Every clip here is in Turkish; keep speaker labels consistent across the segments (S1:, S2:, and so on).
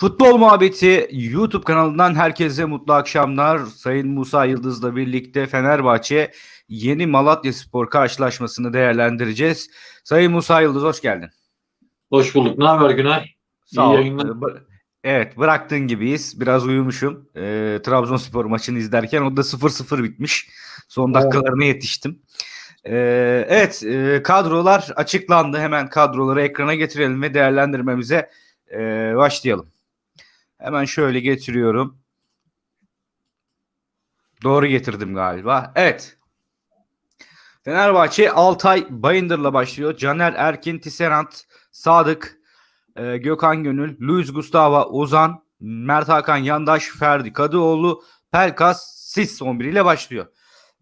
S1: Futbol Muhabbeti YouTube kanalından herkese mutlu akşamlar. Sayın Musa Yıldız'la birlikte Fenerbahçe yeni Malatya Spor karşılaşmasını değerlendireceğiz. Sayın Musa Yıldız hoş geldin.
S2: Hoş bulduk. Ne haber Günay?
S1: Sağ
S2: İyi
S1: ol.
S2: yayınlar.
S1: Ee, Evet bıraktığın gibiyiz. Biraz uyumuşum. Ee, Trabzonspor maçını izlerken o da 0-0 bitmiş. Son dakikalarına yetiştim. Ee, evet e, kadrolar açıklandı. Hemen kadroları ekrana getirelim ve değerlendirmemize e, başlayalım. Hemen şöyle getiriyorum. Doğru getirdim galiba. Evet. Fenerbahçe Altay Bayındır'la başlıyor. Caner Erkin, Tisserand, Sadık, e, Gökhan Gönül, Luis Gustavo, Ozan, Mert Hakan Yandaş, Ferdi Kadıoğlu, Pelkas, Sis 11 ile başlıyor.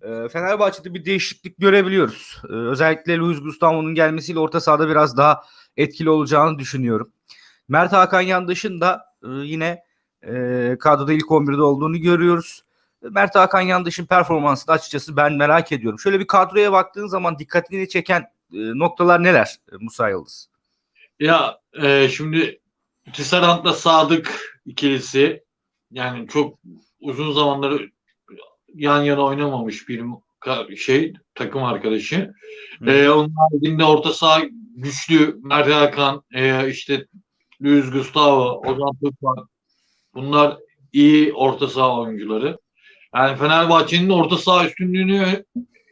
S1: E, Fenerbahçe'de bir değişiklik görebiliyoruz. E, özellikle Luis Gustavo'nun gelmesiyle orta sahada biraz daha etkili olacağını düşünüyorum. Mert Hakan Yandaş'ın da e, yine e, kadroda ilk 11'de olduğunu görüyoruz. Mert Hakan Yandaş'ın performansını açıkçası ben merak ediyorum. Şöyle bir kadroya baktığın zaman dikkatini çeken e, noktalar neler e, Musa Yıldız?
S2: Ya e, şimdi Tisserand'la Sadık ikilisi yani çok uzun zamanları yan yana oynamamış bir şey takım arkadaşı.
S1: Hı.
S2: E, onun haricinde orta saha güçlü Mert Hakan, e, işte Luis Gustavo, Ozan Tufan bunlar iyi orta saha oyuncuları. Yani Fenerbahçe'nin orta saha üstünlüğünü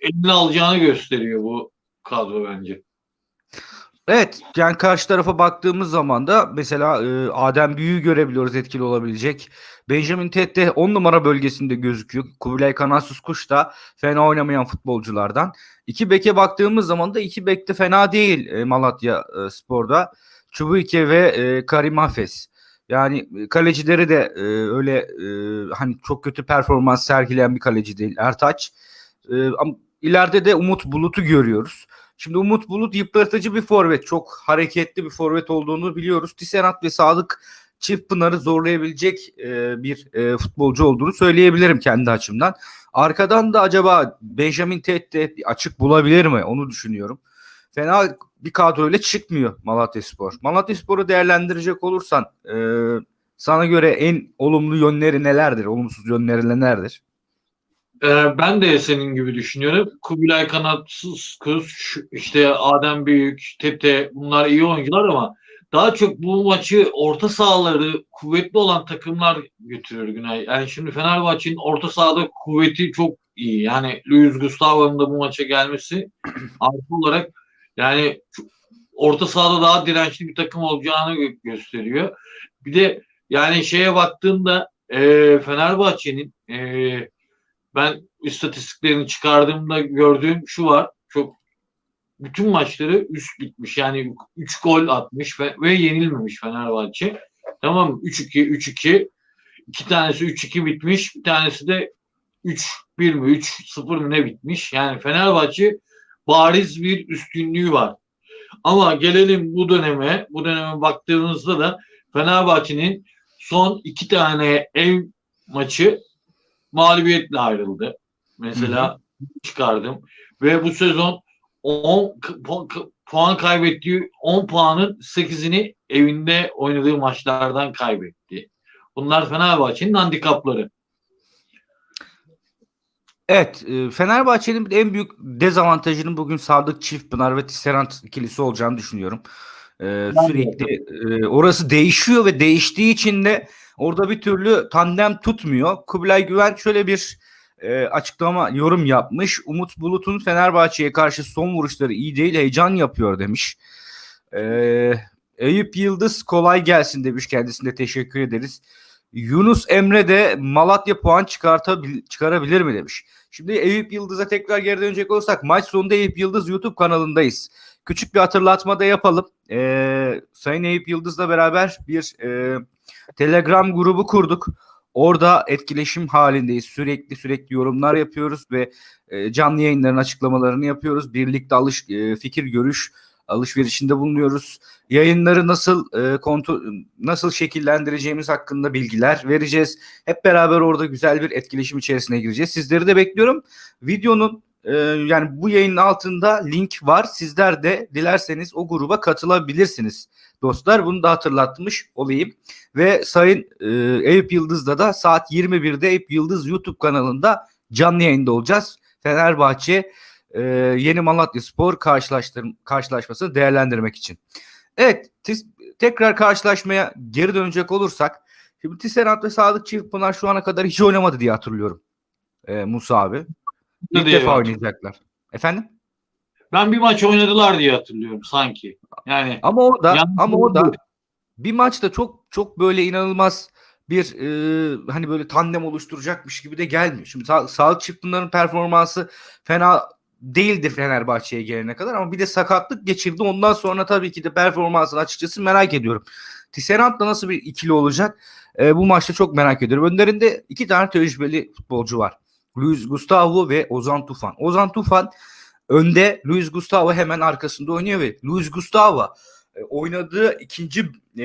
S2: eline alacağını gösteriyor bu kadro bence.
S1: Evet yani karşı tarafa baktığımız zaman da mesela e, Adem Büyük'ü görebiliyoruz etkili olabilecek. Benjamin Tette 10 numara bölgesinde gözüküyor. Kubilay Kanatsız Kuş da fena oynamayan futbolculardan. İki beke baktığımız zaman da iki bek de fena değil e, Malatya e, Spor'da. Çubuike ve e, Karim Hafez. Yani e, kalecileri de e, öyle e, hani çok kötü performans sergileyen bir kaleci değil Ertaç. E, ama ileride de Umut Bulut'u görüyoruz. Şimdi Umut Bulut yıpratıcı bir forvet. Çok hareketli bir forvet olduğunu biliyoruz. Tisserand ve Sadık Çiftpınar'ı zorlayabilecek e, bir e, futbolcu olduğunu söyleyebilirim kendi açımdan. Arkadan da acaba Benjamin Tette açık bulabilir mi? Onu düşünüyorum. Fena bir kadroyla çıkmıyor Malatya Spor. Malatya Spor'u değerlendirecek olursan e, sana göre en olumlu yönleri nelerdir? Olumsuz yönleri nelerdir?
S2: Ee, ben de senin gibi düşünüyorum. Kubilay Kanatsız Kız, işte Adem Büyük, Tete bunlar iyi oyuncular ama daha çok bu maçı orta sahaları kuvvetli olan takımlar götürüyor Günay. Yani şimdi Fenerbahçe'nin orta sahada kuvveti çok iyi. Yani Luis Gustavo'nun da bu maça gelmesi artı olarak yani orta sahada daha dirençli bir takım olacağını gö- gösteriyor. Bir de yani şeye baktığımda e, Fenerbahçe'nin e, ben istatistiklerini çıkardığımda gördüğüm şu var. Çok bütün maçları üst gitmiş. Yani 3 gol atmış ve, ve yenilmemiş Fenerbahçe. Tamam mı? 3-2 3-2 iki tanesi 3-2 bitmiş. Bir tanesi de 3-1 mi 3-0 mı ne bitmiş. Yani Fenerbahçe bariz bir üstünlüğü var. Ama gelelim bu döneme. Bu döneme baktığımızda da Fenerbahçe'nin son iki tane ev maçı mağlubiyetle ayrıldı. Mesela çıkardım. Ve bu sezon 10 k- pu- k- puan kaybettiği 10 puanın 8'ini evinde oynadığı maçlardan kaybetti. Bunlar Fenerbahçe'nin handikapları.
S1: Evet, e, Fenerbahçe'nin en büyük dezavantajının bugün Sadık Çiftpınar ve Tisserand ikilisi olacağını düşünüyorum. E,
S2: de.
S1: sürekli e, orası değişiyor ve değiştiği için de orada bir türlü tandem tutmuyor. Kubilay Güven şöyle bir e, açıklama, yorum yapmış. Umut Bulut'un Fenerbahçe'ye karşı son vuruşları iyi değil, heyecan yapıyor demiş. E, Eyüp Yıldız kolay gelsin demiş kendisine teşekkür ederiz. Yunus Emre de Malatya puan çıkartabil çıkarabilir mi demiş. Şimdi Eyüp Yıldız'a tekrar geri dönecek olursak maç sonunda Eyüp Yıldız YouTube kanalındayız. Küçük bir hatırlatma da yapalım. Ee, Sayın Eyüp Yıldız'la beraber bir e, Telegram grubu kurduk. Orada etkileşim halindeyiz. Sürekli sürekli yorumlar yapıyoruz ve e, canlı yayınların açıklamalarını yapıyoruz. Birlikte alış e, fikir görüş alışverişinde bulunuyoruz. Yayınları nasıl e, kontrol nasıl şekillendireceğimiz hakkında bilgiler vereceğiz. Hep beraber orada güzel bir etkileşim içerisine gireceğiz. Sizleri de bekliyorum. Videonun Ee, yani bu yayının altında link var. Sizler de dilerseniz o gruba katılabilirsiniz dostlar. Bunu da hatırlatmış olayım. Ve Sayın e, Eyüp Yıldız'da da saat 21'de Eyüp Yıldız YouTube kanalında canlı yayında olacağız. Fenerbahçe e, Yeni Malatya Spor karşılaşmasını değerlendirmek için. Evet tis- tekrar karşılaşmaya geri dönecek olursak şimdi Tisserand ve Sadık Çiftpınar şu ana kadar hiç oynamadı diye hatırlıyorum. E, Musa abi. İlk
S2: diye
S1: defa
S2: var?
S1: oynayacaklar. Efendim?
S2: Ben bir maç oynadılar diye hatırlıyorum sanki. Yani
S1: Ama o da ama o da bir maçta çok çok böyle inanılmaz bir e, hani böyle tandem oluşturacakmış gibi de gelmiyor. Şimdi Sa- Sağlık Çiftpınar'ın performansı fena değildi Fenerbahçe'ye gelene kadar ama bir de sakatlık geçirdi. Ondan sonra tabii ki de performansını açıkçası merak ediyorum. Tisserand'la nasıl bir ikili olacak? E, bu maçta çok merak ediyorum. Önlerinde iki tane tecrübeli futbolcu var. Luis Gustavo ve Ozan Tufan. Ozan Tufan önde, Luis Gustavo hemen arkasında oynuyor ve Luis Gustavo e, oynadığı ikinci e,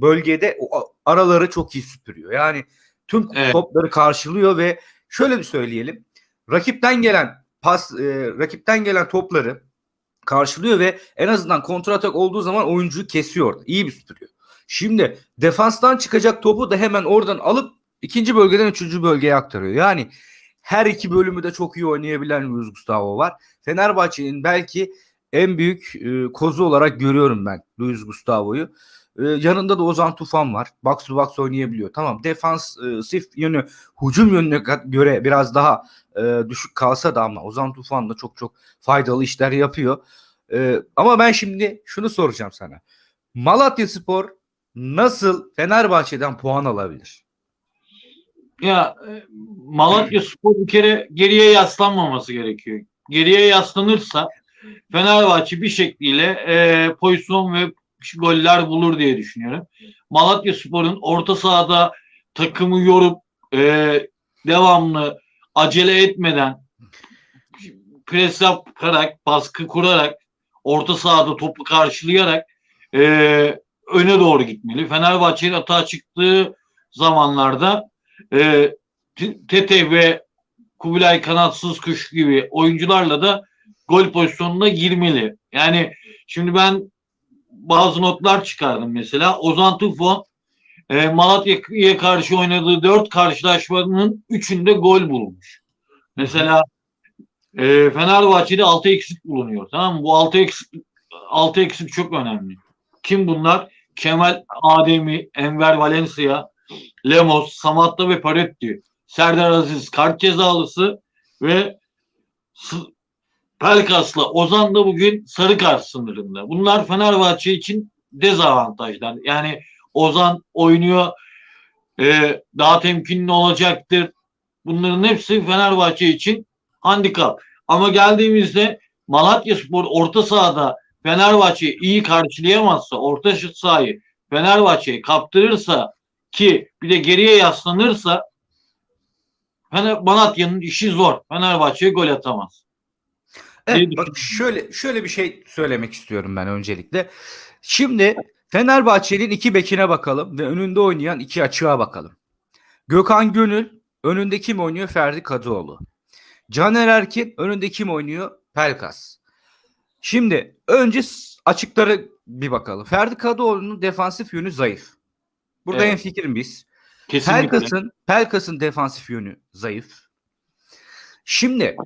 S1: bölgede o araları çok iyi süpürüyor. Yani tüm
S2: Evet.
S1: topları karşılıyor ve şöyle bir söyleyelim. Rakipten gelen pas, e, rakipten gelen topları karşılıyor ve en azından kontratak olduğu zaman oyuncuyu kesiyor. İyi bir süpürüyor. Şimdi defanstan çıkacak topu da hemen oradan alıp ikinci bölgeden üçüncü bölgeye aktarıyor. Yani her iki bölümü de çok iyi oynayabilen Luis Gustavo var. Fenerbahçe'nin belki en büyük e, kozu olarak görüyorum ben Luis Gustavo'yu. E, yanında da Ozan Tufan var. Box to box oynayabiliyor. Tamam defansif yönü hücum yönüne göre biraz daha e, düşük kalsa da ama Ozan Tufan da çok çok faydalı işler yapıyor. E, ama ben şimdi şunu soracağım sana. Malatya Spor nasıl Fenerbahçe'den puan alabilir?
S2: ya e, Malatya Spor bir kere geriye yaslanmaması gerekiyor. Geriye yaslanırsa Fenerbahçe bir şekliyle e, pozisyon ve goller bulur diye düşünüyorum. Malatya Spor'un orta sahada takımı yorup e, devamlı acele etmeden pres yaparak, baskı kurarak, orta sahada topu karşılayarak e, öne doğru gitmeli. Fenerbahçe'nin hata çıktığı zamanlarda e, Tete ve Kubilay Kanatsız Kuş gibi oyuncularla da gol pozisyonuna girmeli. Yani şimdi ben bazı notlar çıkardım mesela. Ozan Tufan e, Malatya'ya karşı oynadığı dört karşılaşmanın üçünde gol bulmuş. Mesela e, Fenerbahçe'de 6 eksik bulunuyor. Tamam mı? Bu 6 eksik 6 eksik çok önemli. Kim bunlar? Kemal Ademi, Enver Valencia, Lemos, Samatta ve Paretti. Serdar Aziz kart cezalısı ve Pelkas'la Ozan da bugün sarı kart sınırında. Bunlar Fenerbahçe için dezavantajlar. Yani Ozan oynuyor e, daha temkinli olacaktır. Bunların hepsi Fenerbahçe için handikap. Ama geldiğimizde Malatya Spor orta sahada Fenerbahçe'yi iyi karşılayamazsa, orta sahayı Fenerbahçe'ye kaptırırsa ki bir de geriye yaslanırsa Fener, Malatya'nın işi zor. Fenerbahçe'ye gol atamaz.
S1: Evet, bak şöyle şöyle bir şey söylemek istiyorum ben öncelikle. Şimdi Fenerbahçe'nin iki bekine bakalım ve önünde oynayan iki açığa bakalım. Gökhan Gönül önünde kim oynuyor? Ferdi Kadıoğlu. Caner Erkin önünde kim oynuyor? Pelkas. Şimdi önce açıklara bir bakalım. Ferdi Kadıoğlu'nun defansif yönü zayıf. Burada
S2: Evet.
S1: en fikrim biz.
S2: Kesinlikle.
S1: Pelkas'ın Pelkas'ın defansif yönü zayıf. Şimdi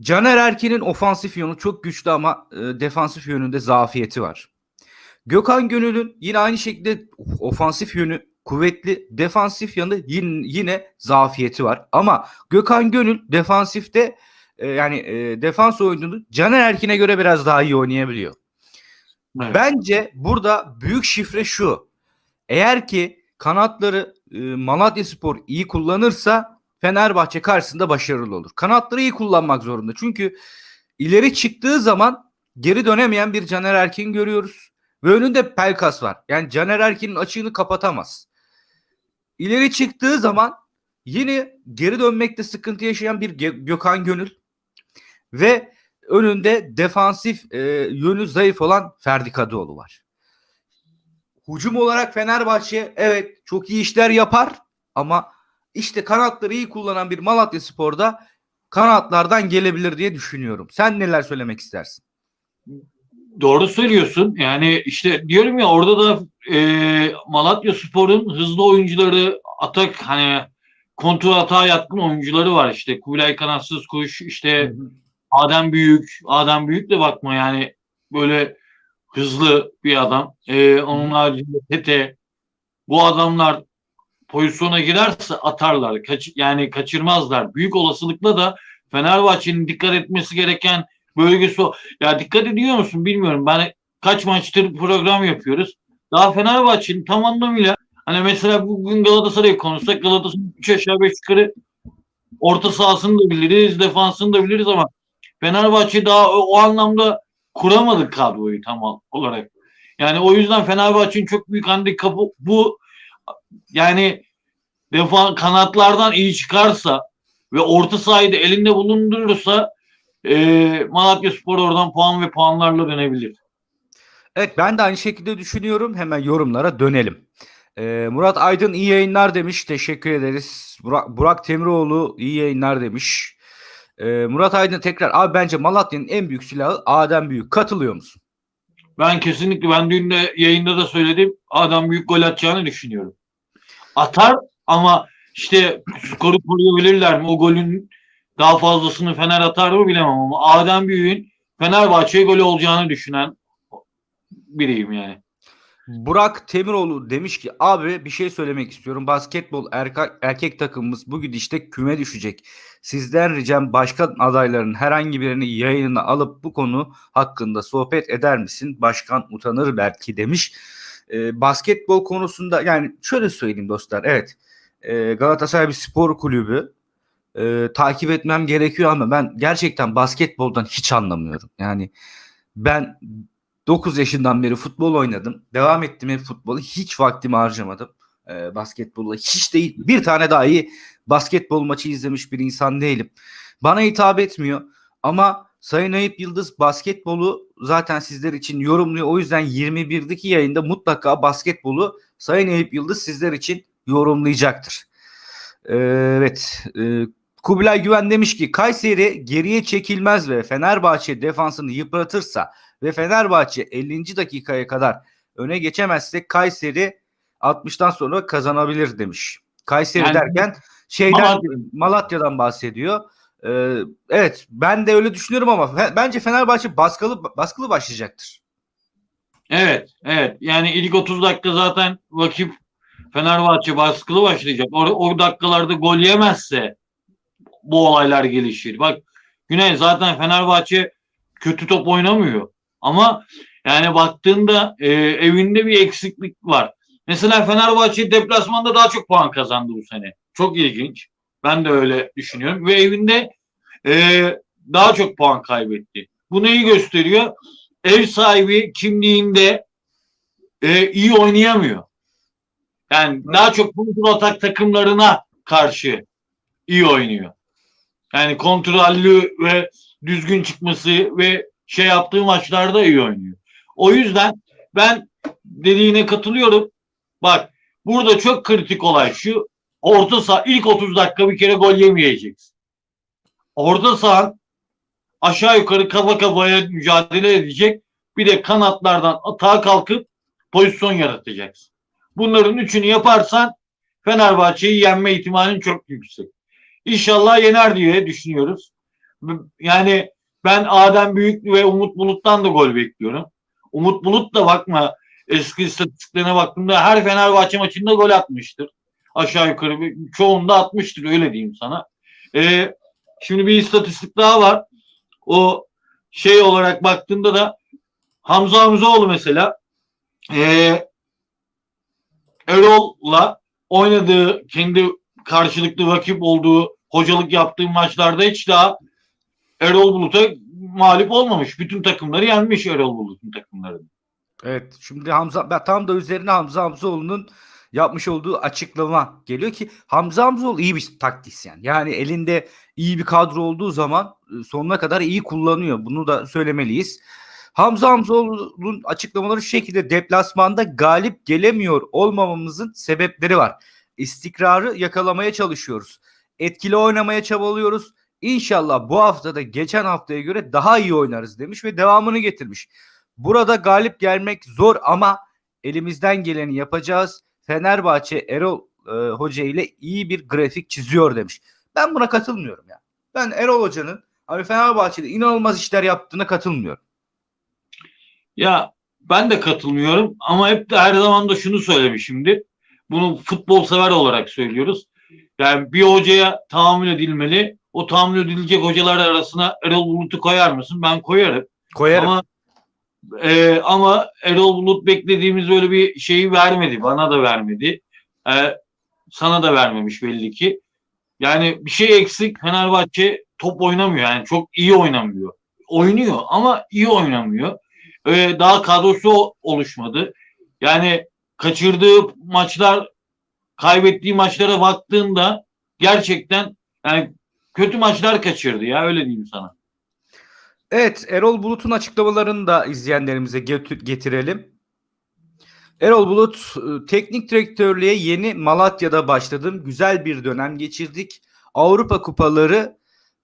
S1: Caner Erkin'in ofansif yönü çok güçlü ama e, defansif yönünde zafiyeti var. Gökhan Gönül'ün yine aynı şekilde ofansif yönü kuvvetli, defansif yanı yine, yine zafiyeti var. Ama Gökhan Gönül defansifte e, yani e, defans oyununu Caner Erkin'e göre biraz daha iyi oynayabiliyor.
S2: Evet.
S1: Bence burada büyük şifre şu. Eğer ki kanatları e, Malatya Spor iyi kullanırsa Fenerbahçe karşısında başarılı olur. Kanatları iyi kullanmak zorunda. Çünkü ileri çıktığı zaman geri dönemeyen bir Caner Erkin görüyoruz. Ve önünde Pelkas var. Yani Caner Erkin'in açığını kapatamaz. İleri çıktığı zaman yine geri dönmekte sıkıntı yaşayan bir Gö- Gökhan Gönül ve önünde defansif e, yönü zayıf olan Ferdi Kadıoğlu var. Hücum olarak Fenerbahçe evet çok iyi işler yapar ama işte kanatları iyi kullanan bir Malatya Spor'da kanatlardan gelebilir diye düşünüyorum. Sen neler söylemek istersin?
S2: Doğru söylüyorsun. Yani işte diyorum ya orada da e, Malatya Spor'un hızlı oyuncuları atak hani kontrol atağa yatkın oyuncuları var işte. Kubilay Kanatsız Kuş işte Adem Büyük. Adem Büyük de bakma yani böyle hızlı bir adam. E, onun haricinde Tete. Bu adamlar pozisyona girerse atarlar. Kaç, yani kaçırmazlar. Büyük olasılıkla da Fenerbahçe'nin dikkat etmesi gereken bölgesi o. Ya dikkat ediyor musun bilmiyorum. Ben kaç maçtır program yapıyoruz. Daha Fenerbahçe'nin tam anlamıyla hani mesela bugün Galatasaray'ı konuşsak Galatasaray 3 aşağı 5 yukarı orta sahasını da biliriz, defansını da biliriz ama Fenerbahçe daha o, o anlamda kuramadı kadroyu tam olarak. Yani o yüzden Fenerbahçe'nin çok büyük handikapı bu. Yani defa kanatlardan iyi çıkarsa ve orta sahayı da elinde bulundurursa e, Malatya Spor oradan puan ve puanlarla dönebilir.
S1: Evet ben de aynı şekilde düşünüyorum. Hemen yorumlara dönelim. Ee, Murat Aydın iyi yayınlar demiş. Teşekkür ederiz. Burak, Burak Temiroğlu iyi yayınlar demiş. Ee, Murat Aydın tekrar abi bence Malatya'nın en büyük silahı Adem Büyük. Katılıyor musun?
S2: Ben kesinlikle ben dün de yayında da söyledim. Adam büyük gol atacağını düşünüyorum. Atar ama işte skoru koruyabilirler mi? O golün daha fazlasını Fener atar mı bilemem ama Adem Büyük'ün Fenerbahçe'ye golü olacağını düşünen biriyim yani.
S1: Burak Temiroğlu demiş ki abi bir şey söylemek istiyorum. Basketbol erkek, erkek takımımız bu gidişte küme düşecek. Sizden ricam başkan adaylarının herhangi birini yayınına alıp bu konu hakkında sohbet eder misin? Başkan utanır belki demiş. Ee, basketbol konusunda yani şöyle söyleyeyim dostlar. Evet e, Galatasaray bir spor kulübü. E, takip etmem gerekiyor ama ben gerçekten basketboldan hiç anlamıyorum. Yani ben 9 yaşından beri futbol oynadım. Devam ettim hep futbolu. Hiç vaktimi harcamadım. E, basketbolla hiç değil. Bir tane dahi basketbol maçı izlemiş bir insan değilim. Bana hitap etmiyor. Ama Sayın Ayıp Yıldız basketbolu zaten sizler için yorumluyor. O yüzden 21'deki yayında mutlaka basketbolu Sayın Ayıp Yıldız sizler için yorumlayacaktır. Ee, evet. E, Kubilay Güven demiş ki Kayseri geriye çekilmez ve Fenerbahçe defansını yıpratırsa ve Fenerbahçe 50. dakikaya kadar öne geçemezse Kayseri 60'tan sonra kazanabilir demiş. Kayseri
S2: Yani-
S1: derken şeyden
S2: Malatya.
S1: Malatya'dan bahsediyor. Ee, evet ben de öyle düşünüyorum ama bence Fenerbahçe baskılı baskılı başlayacaktır.
S2: Evet, evet. Yani ilk 30 dakika zaten rakip Fenerbahçe baskılı başlayacak. O, o dakikalarda gol yemezse bu olaylar gelişir. Bak Güney zaten Fenerbahçe kötü top oynamıyor. Ama yani baktığında e, evinde bir eksiklik var. Mesela Fenerbahçe deplasmanda daha çok puan kazandı bu sene. Çok ilginç. Ben de öyle düşünüyorum. Ve evinde e, daha çok puan kaybetti. Bu neyi gösteriyor? Ev sahibi kimliğinde e, iyi oynayamıyor. Yani daha çok kontrol atak takımlarına karşı iyi oynuyor. Yani kontrollü ve düzgün çıkması ve şey yaptığı maçlarda iyi oynuyor. O yüzden ben dediğine katılıyorum. Bak burada çok kritik olay şu. Orta saha ilk 30 dakika bir kere gol yemeyeceksin. Orta saha aşağı yukarı kafa kafaya mücadele edecek. Bir de kanatlardan atağa kalkıp pozisyon yaratacaksın. Bunların üçünü yaparsan Fenerbahçe'yi yenme ihtimalin çok yüksek. İnşallah yener diye düşünüyoruz. Yani ben Adem Büyük ve Umut Bulut'tan da gol bekliyorum. Umut Bulut da bakma eski istatistiklerine baktığımda her Fenerbahçe maçında gol atmıştır. Aşağı yukarı bir- çoğunda atmıştır öyle diyeyim sana. Ee, şimdi bir istatistik daha var. O şey olarak baktığında da Hamza Hamzaoğlu mesela ee, Erol'la oynadığı kendi karşılıklı rakip olduğu hocalık yaptığı maçlarda hiç daha Erol Bulut'a mağlup olmamış. Bütün takımları yenmiş Erol Bulut'un takımlarını.
S1: Evet şimdi Hamza ben tam da üzerine Hamza Hamzaoğlu'nun yapmış olduğu açıklama geliyor ki Hamza Hamzaoğlu iyi bir taktisyen. Yani elinde iyi bir kadro olduğu zaman e, sonuna kadar iyi kullanıyor. Bunu da söylemeliyiz. Hamza Hamzaoğlu'nun açıklamaları şu şekilde deplasmanda galip gelemiyor olmamamızın sebepleri var. İstikrarı yakalamaya çalışıyoruz. Etkili oynamaya çabalıyoruz. İnşallah bu hafta da geçen haftaya göre daha iyi oynarız demiş ve devamını getirmiş. Burada galip gelmek zor ama elimizden geleni yapacağız. Fenerbahçe Erol e, Hoca ile iyi bir grafik çiziyor demiş. Ben buna katılmıyorum ya. Ben Erol Hoca'nın hani Fenerbahçe'de inanılmaz işler yaptığına katılmıyorum.
S2: Ya ben de katılmıyorum ama hep de her zaman da şunu söylemişimdir. Bunu futbol sever olarak söylüyoruz. Yani bir hocaya tahammül edilmeli. O tahammül edilecek hocalar arasına Erol Bulut'u koyar mısın? Ben koyarım.
S1: Koyarım.
S2: Ama e, ama Erol Bulut beklediğimiz öyle bir şeyi vermedi. Bana da vermedi. E, sana da vermemiş belli ki. Yani bir şey eksik. Fenerbahçe top oynamıyor. Yani çok iyi oynamıyor. Oynuyor ama iyi oynamıyor. E, daha kadrosu oluşmadı. Yani kaçırdığı maçlar, kaybettiği maçlara baktığında gerçekten yani kötü maçlar kaçırdı ya öyle diyeyim sana.
S1: Evet Erol Bulut'un açıklamalarını da izleyenlerimize get- getirelim. Erol Bulut e, teknik direktörlüğe yeni Malatya'da başladım. Güzel bir dönem geçirdik. Avrupa kupaları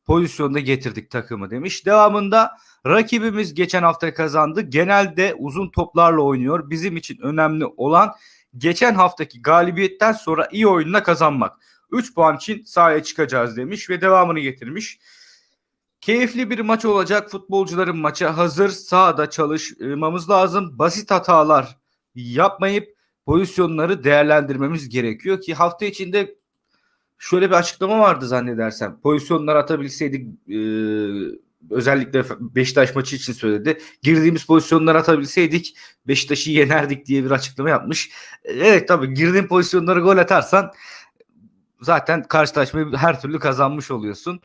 S1: pozisyonda getirdik takımı demiş. Devamında rakibimiz geçen hafta kazandı. Genelde uzun toplarla oynuyor. Bizim için önemli olan geçen haftaki galibiyetten sonra iyi oyunla kazanmak. 3 puan için sahaya çıkacağız demiş ve devamını getirmiş. Keyifli bir maç olacak. Futbolcuların maça hazır. Sahada çalışmamız lazım. Basit hatalar yapmayıp pozisyonları değerlendirmemiz gerekiyor ki hafta içinde şöyle bir açıklama vardı zannedersem. Pozisyonlar atabilseydik e, özellikle Beşiktaş maçı için söyledi. Girdiğimiz pozisyonları atabilseydik Beşiktaş'ı yenerdik diye bir açıklama yapmış. Evet tabii girdiğin pozisyonları gol atarsan zaten karşılaşmayı her türlü kazanmış oluyorsun.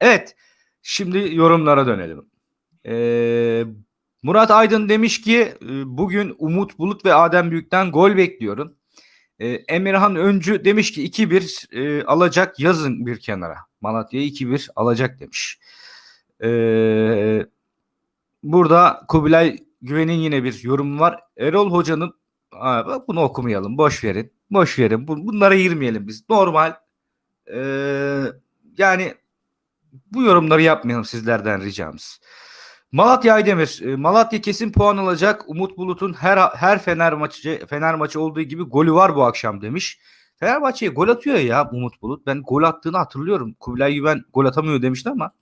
S1: Evet şimdi yorumlara dönelim. Ee, Murat Aydın demiş ki e, bugün Umut Bulut ve Adem Büyük'ten gol bekliyorum. Ee, Emirhan Öncü demiş ki 2-1 e, alacak yazın bir kenara. Malatya'yı 2-1 alacak demiş. Ee, burada Kubilay Güven'in yine bir yorumu var. Erol Hoca'nın bunu okumayalım. Boş verin. Boş verin. Bu- Bunlara girmeyelim biz. Normal. Ee, yani bu yorumları yapmayalım sizlerden ricamız. Malatya Aydemir. e, Malatya kesin puan alacak. Umut Bulut'un her her Fener maçı Fener maçı olduğu gibi golü var bu akşam demiş. Fenerbahçe'ye gol atıyor ya Umut Bulut. Ben gol attığını hatırlıyorum. Kubilay Güven gol atamıyor demişti ama.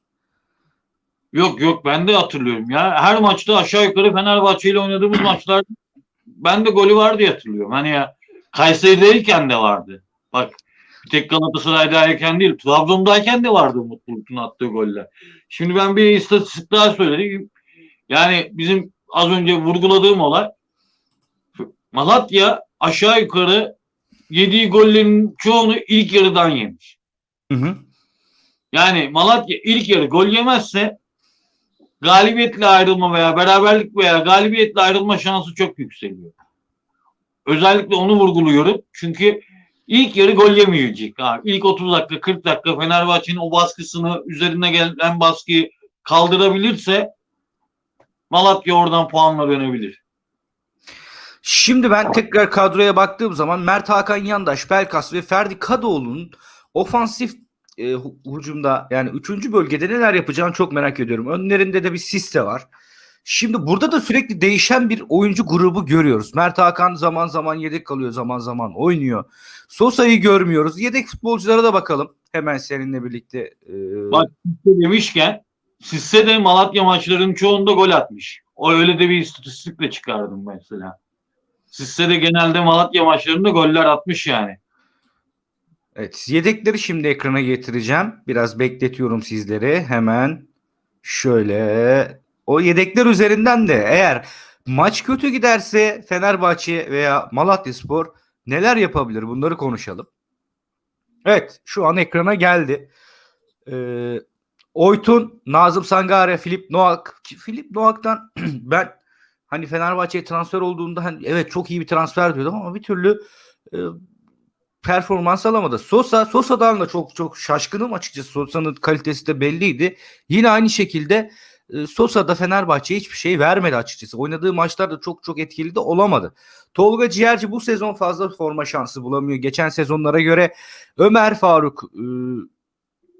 S2: Yok yok ben de hatırlıyorum ya. Her maçta aşağı yukarı Fenerbahçe ile oynadığımız maçlar ben de golü var diye hatırlıyorum. Hani ya Kayseri'deyken de vardı. Bak bir tek Galatasaray'dayken değil Trabzon'dayken de vardı Umut Bulut'un attığı goller. Şimdi ben bir istatistik daha söyleyeyim. Yani bizim az önce vurguladığım olay Malatya aşağı yukarı yediği gollerin çoğunu ilk yarıdan yemiş.
S1: Hı hı.
S2: Yani Malatya ilk yarı gol yemezse galibiyetle ayrılma veya beraberlik veya galibiyetle ayrılma şansı çok yükseliyor. Özellikle onu vurguluyorum. Çünkü ilk yarı gol yemeyecek. Ha, ilk 30 dakika 40 dakika Fenerbahçe'nin o baskısını üzerine gelen baskıyı kaldırabilirse Malatya oradan puanla dönebilir.
S1: Şimdi ben tekrar kadroya baktığım zaman Mert Hakan Yandaş, Belkas ve Ferdi Kadıoğlu'nun ofansif e, hücumda yani 3. bölgede neler yapacağını çok merak ediyorum. Önlerinde de bir Sisse var. Şimdi burada da sürekli değişen bir oyuncu grubu görüyoruz. Mert Hakan zaman zaman yedek kalıyor, zaman zaman oynuyor. Sosa'yı görmüyoruz. Yedek futbolculara da bakalım. Hemen seninle birlikte. e,
S2: Bak Sisse demişken Sisse de Malatya maçlarının çoğunda gol atmış. O öyle de bir istatistikle çıkardım mesela. Sisse de genelde Malatya maçlarında goller atmış yani.
S1: Evet, yedekleri şimdi ekrana getireceğim. Biraz bekletiyorum sizleri. Hemen şöyle o yedekler üzerinden de eğer maç kötü giderse Fenerbahçe veya Malatyaspor neler yapabilir? Bunları konuşalım. Evet, şu an ekrana geldi. Ee, Oytun, Nazım Sangare, Filip Noak. Filip Noak'tan ben hani Fenerbahçe'ye transfer olduğunda hani evet çok iyi bir transfer diyordum ama bir türlü e, performans alamadı. Sosa, Sosa'dan da çok çok şaşkınım açıkçası. Sosa'nın kalitesi de belliydi. Yine aynı şekilde e, Sosa da Fenerbahçe'ye hiçbir şey vermedi açıkçası. Oynadığı maçlarda çok çok etkili de olamadı. Tolga Ciğerci bu sezon fazla forma şansı bulamıyor. Geçen sezonlara göre Ömer Faruk e,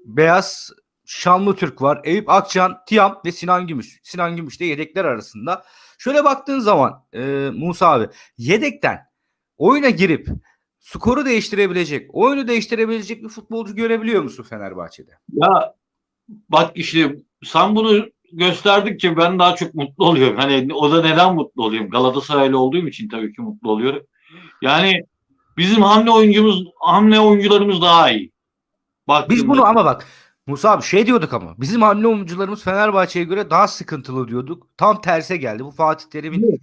S1: Beyaz Şanlı Türk var. Eyüp Akçan, Tiam ve Sinan Gümüş. Sinan Gümüş de yedekler arasında. Şöyle baktığın zaman e, Musa abi yedekten oyuna girip skoru değiştirebilecek, oyunu değiştirebilecek bir futbolcu görebiliyor musun Fenerbahçe'de?
S2: Ya bak işte sen bunu gösterdikçe ben daha çok mutlu oluyorum. Hani o da neden mutlu oluyorum? Galatasaraylı olduğum için tabii ki mutlu oluyorum. Yani bizim hamle oyuncumuz, hamle oyuncularımız daha iyi. Bak
S1: Biz bunu ama bak Musa abi şey diyorduk ama bizim hamle oyuncularımız Fenerbahçe'ye göre daha sıkıntılı diyorduk. Tam terse geldi. Bu Fatih Terim'in
S2: Evet.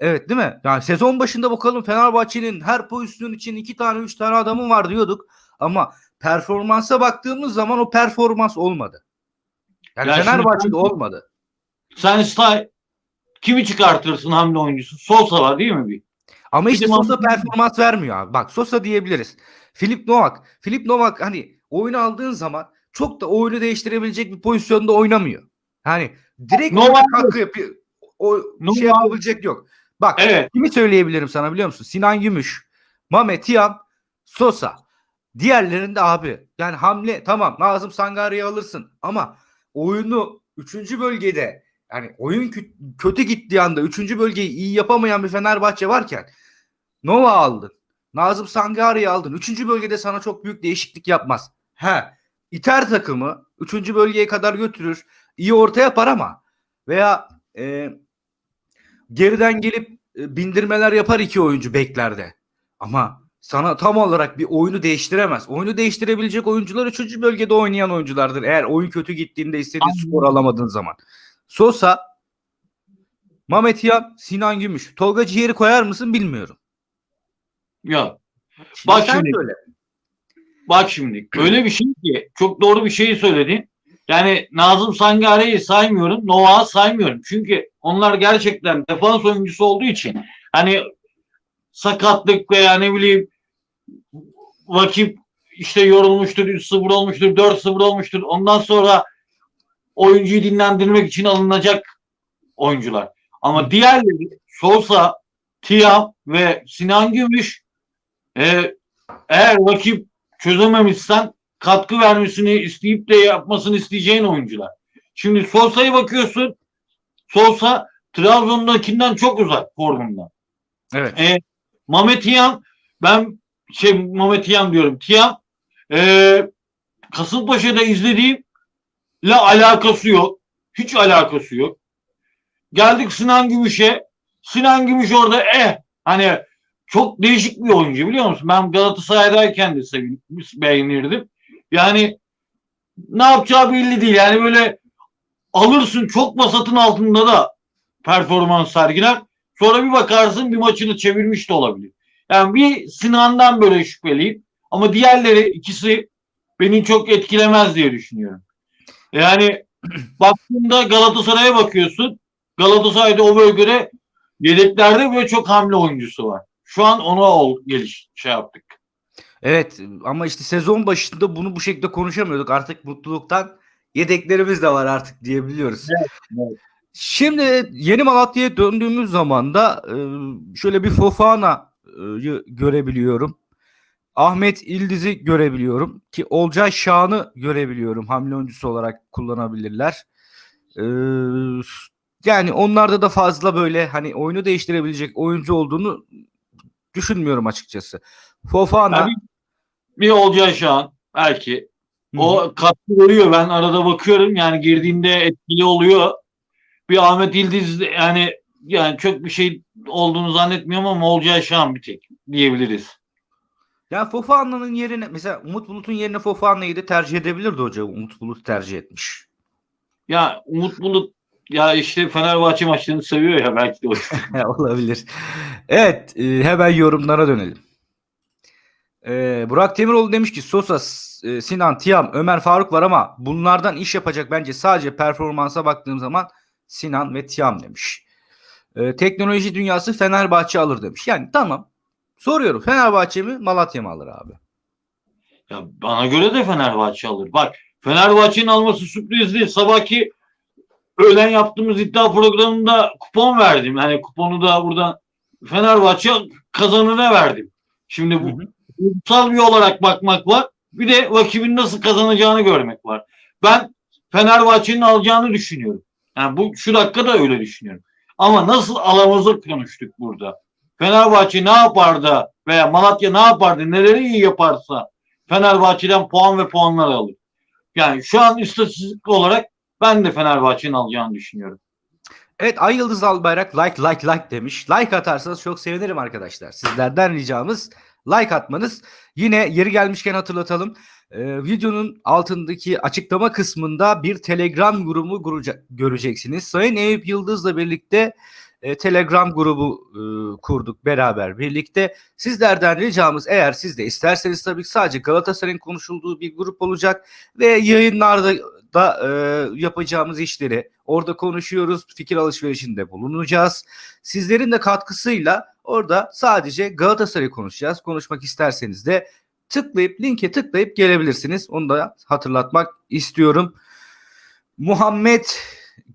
S1: Evet değil mi? Yani sezon başında bakalım Fenerbahçe'nin her pozisyon için iki tane üç tane adamı var diyorduk. Ama performansa baktığımız zaman o performans olmadı. Yani
S2: Ya
S1: Fenerbahçe'de olmadı.
S2: sen say kimi çıkartırsın hamle oyuncusu? Sosa var değil mi bir?
S1: Ama işte
S2: Bizim
S1: Sosa performans vermiyor abi. Bak Sosa diyebiliriz. Filip Novak. Filip Novak hani oyunu aldığın zaman çok da oyunu değiştirebilecek bir pozisyonda oynamıyor. Hani direkt
S2: Novak-
S1: katkı yapıyor. O
S2: Novak-
S1: şey yapabilecek yok. Bak
S2: Evet.
S1: Kimi söyleyebilirim sana biliyor musun? Sinan Gümüş, Mehmet Tiam, Sosa. Diğerlerinde abi yani hamle tamam Nazım Sangari'yi alırsın ama oyunu 3. bölgede yani oyun kö- kötü gittiği anda 3. bölgeyi iyi yapamayan bir Fenerbahçe varken Nova aldın. Nazım Sangari'yi aldın. 3. bölgede sana çok büyük değişiklik yapmaz. He. iter takımı 3. bölgeye kadar götürür. iyi orta yapar ama veya e, geriden gelip e, bindirmeler yapar iki oyuncu beklerde. Ama sana tam olarak bir oyunu değiştiremez. Oyunu değiştirebilecek oyuncular 3. bölgede oynayan oyunculardır. Eğer oyun kötü gittiğinde istediğin skor alamadığın zaman. Sosa, Mehmet Yan, Sinan Gümüş. Tolga Ciğer'i koyar mısın bilmiyorum.
S2: Ya
S1: Şimdi
S2: Bak şimdi.
S1: söyle.
S2: Bak şimdi öyle bir şey ki çok doğru bir şey söyledin. Yani Nazım Sangare'yi saymıyorum, Novak'ı saymıyorum. Çünkü onlar gerçekten defans oyuncusu olduğu için hani sakatlık veya ne bileyim rakip işte yorulmuştur, 3-0 olmuştur, 4-0 olmuştur. Ondan sonra oyuncuyu dinlendirmek için alınacak oyuncular. Ama diğerleri Sosa, Tiam ve Sinan Gümüş e, eğer rakip çözememişsen katkı vermesini isteyip de yapmasını isteyeceğin oyuncular. Şimdi Sosa'ya bakıyorsun. Sosa Trabzon'dakinden çok uzak formundan.
S1: Evet.
S2: E, Mehmet İyan ben şey Mehmet İyan diyorum. Tiyan e, Kasımpaşa'da izlediğimle alakası yok. Hiç alakası yok. Geldik Sinan Gümüş'e. Sinan Gümüş orada eh hani çok değişik bir oyuncu biliyor musun? Ben Galatasaray'dayken de sevin, beğenirdim. Yani ne yapacağı belli değil. Yani böyle alırsın çok basatın altında da performans sergiler. Sonra bir bakarsın bir maçını çevirmiş de olabilir. Yani bir Sinan'dan böyle şüpheliyim. Ama diğerleri ikisi beni çok etkilemez diye düşünüyorum. Yani baktığında Galatasaray'a bakıyorsun. Galatasaray'da o bölgede yedeklerde böyle çok hamle oyuncusu var. Şu an ona ol, geliş şey yaptık.
S1: Evet ama işte sezon başında bunu bu şekilde konuşamıyorduk. Artık mutluluktan yedeklerimiz de var artık diyebiliyoruz.
S2: evet.
S1: Şimdi Yeni Malatya'ya döndüğümüz zaman da şöyle bir Fofana'yı görebiliyorum. Ahmet İldiz'i görebiliyorum ki Olcay Şahan'ı görebiliyorum. Hamle oyuncusu olarak kullanabilirler. E, yani onlarda da fazla böyle hani oyunu değiştirebilecek oyuncu olduğunu düşünmüyorum açıkçası. Fofana
S2: Yani bir Olcay Şahan belki.
S1: Hı
S2: O katkı veriyor. Ben arada bakıyorum. Yani girdiğinde etkili oluyor. Bir Ahmet İldiz yani yani çok bir şey olduğunu zannetmiyorum ama Olcay Şahan bir tek diyebiliriz.
S1: Ya Fofana'nın yerine mesela Umut Bulut'un yerine Fofana'yı da tercih edebilirdi hoca. Umut Bulut tercih etmiş.
S2: Ya Umut Bulut ya işte Fenerbahçe maçlarını seviyor ya belki de o.
S1: Olabilir. Evet e, hemen yorumlara dönelim. E, Burak Demiroğlu demiş ki Sosa, e, Sinan, Tiam, Ömer Faruk var ama bunlardan iş yapacak bence sadece performansa baktığım zaman Sinan ve Tiam demiş. E, teknoloji dünyası Fenerbahçe alır demiş. Yani tamam. Soruyorum Fenerbahçe mi Malatya mı alır abi?
S2: Ya bana göre de Fenerbahçe alır. Bak Fenerbahçe'nin alması sürpriz değil. Sabahki öğlen yaptığımız iddia programında kupon verdim. Yani kuponu da buradan Fenerbahçe kazanına verdim. Şimdi bu duygusal bir olarak bakmak var. Bir de rakibin nasıl kazanacağını görmek var. Ben Fenerbahçe'nin alacağını düşünüyorum. Yani bu şu dakika da öyle düşünüyorum. Ama nasıl alamazı konuştuk burada. Fenerbahçe ne yapar da veya Malatya ne yapardı, neleri iyi yaparsa Fenerbahçe'den puan ve puanlar alır. Yani şu an istatistik olarak ben de Fenerbahçe'nin alacağını düşünüyorum.
S1: Evet Ay Yıldız Albayrak like like like demiş. Like atarsanız çok sevinirim arkadaşlar. Sizlerden ricamız like atmanız. Yine yeri gelmişken hatırlatalım. Ee, videonun altındaki açıklama kısmında bir Telegram grubu göreceksiniz. Sayın Eyüp Yıldız'la birlikte e, Telegram grubu e, kurduk beraber birlikte. Sizlerden ricamız eğer siz de isterseniz tabii sadece Galatasaray'ın konuşulduğu bir grup olacak ve yayınlarda da e, yapacağımız işleri orada konuşuyoruz. Fikir alışverişinde bulunacağız. Sizlerin de katkısıyla orada sadece Galatasaray konuşacağız. Konuşmak isterseniz de tıklayıp linke tıklayıp gelebilirsiniz. Onu da hatırlatmak istiyorum. Muhammed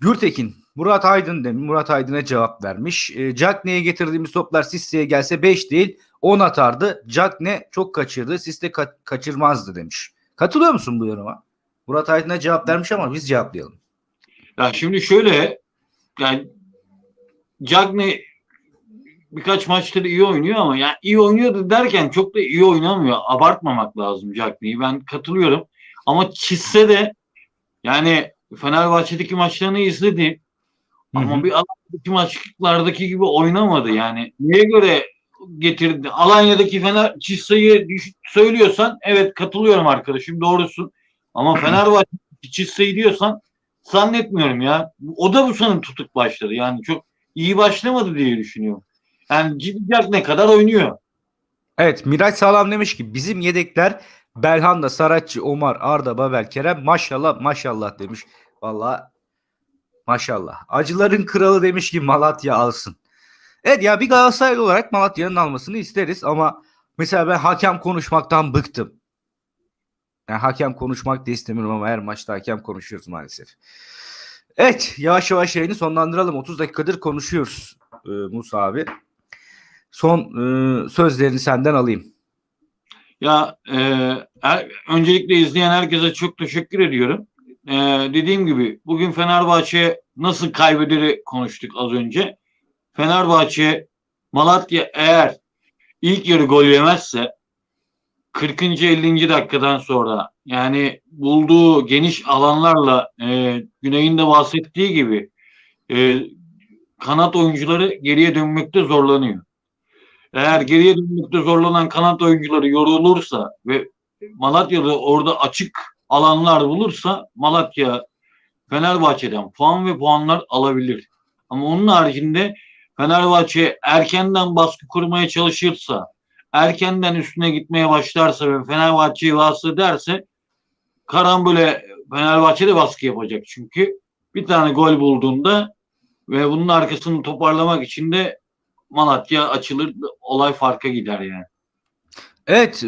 S1: Gürtekin Murat Aydın demiş. Murat Aydın'a cevap vermiş. E, Cagney'e getirdiğimiz toplar Siste'ye gelse 5 değil 10 atardı. Cagney çok kaçırdı. Siste ka- kaçırmazdı demiş. Katılıyor musun bu yoruma? Murat Aydın'a cevap vermiş ama biz cevaplayalım.
S2: Ya şimdi şöyle yani Cagney birkaç maçta da iyi oynuyor ama yani iyi oynuyordu derken çok da iyi oynamıyor. Abartmamak lazım Cagney'i. Ben katılıyorum. Ama çizse de yani Fenerbahçe'deki maçlarını izledim. Ama
S1: hı.
S2: bir Alanya'daki maçlardaki gibi oynamadı yani. Neye göre getirdi? Alanya'daki Fener düş- söylüyorsan evet katılıyorum arkadaşım doğrusun. Ama Fenerbahçe'deki Çiste'yi diyorsan zannetmiyorum ya. O da bu sene tutuk başladı. Yani çok iyi başlamadı diye düşünüyorum. Yani Ciddiak ne kadar oynuyor.
S1: Evet Miraç Sağlam demiş ki bizim yedekler Belhanda, Saratçı, Omar, Arda, Babel, Kerem maşallah maşallah demiş. Valla maşallah. Acıların kralı demiş ki Malatya alsın. Evet ya bir Galatasaraylı olarak Malatya'nın almasını isteriz ama mesela ben hakem konuşmaktan bıktım. Yani hakem konuşmak da istemiyorum ama her maçta hakem konuşuyoruz maalesef. Evet yavaş yavaş yayını sonlandıralım. 30 dakikadır konuşuyoruz e, Musa abi. Son e, sözlerini senden alayım.
S2: Ya e, her- öncelikle izleyen herkese çok teşekkür ediyorum. E, dediğim gibi bugün Fenerbahçe nasıl kaybederi konuştuk az önce. Fenerbahçe Malatya eğer ilk yarı gol yemezse 40. 50. dakikadan sonra yani bulduğu geniş alanlarla e, Güney'in de bahsettiği gibi e, kanat oyuncuları geriye dönmekte zorlanıyor. Eğer geriye dönmekte zorlanan kanat oyuncuları yorulursa ve Malatya'da orada açık alanlar bulursa Malatya Fenerbahçe'den puan ve puanlar alabilir. Ama onun haricinde Fenerbahçe erkenden baskı kurmaya çalışırsa, erkenden üstüne gitmeye başlarsa ve Fenerbahçe'yi rahatsız ederse karambole Fenerbahçe de baskı yapacak çünkü. Bir tane gol bulduğunda ve bunun arkasını toparlamak için de Malatya açılır, olay farka gider yani.
S1: Evet e,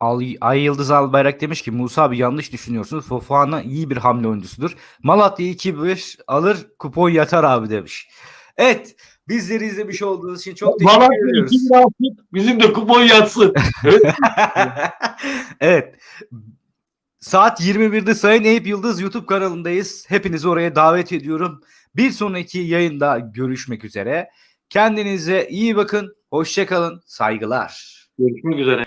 S1: Al- Ay Yıldız Albayrak demiş ki Musa abi yanlış düşünüyorsunuz. Fofana iyi bir hamle oyuncusudur. Malatya 2-1 alır kupon yatar abi demiş. Evet bizleri izlemiş olduğunuz için çok teşekkür
S2: Malatya
S1: ediyoruz.
S2: bizim de kupon yatsın.
S1: evet. Saat 21'de Sayın Eyüp Yıldız YouTube kanalındayız. Hepinizi oraya davet ediyorum. Bir sonraki yayında görüşmek üzere. Kendinize iyi bakın. Hoşçakalın. Saygılar.
S2: Görüşmek üzere.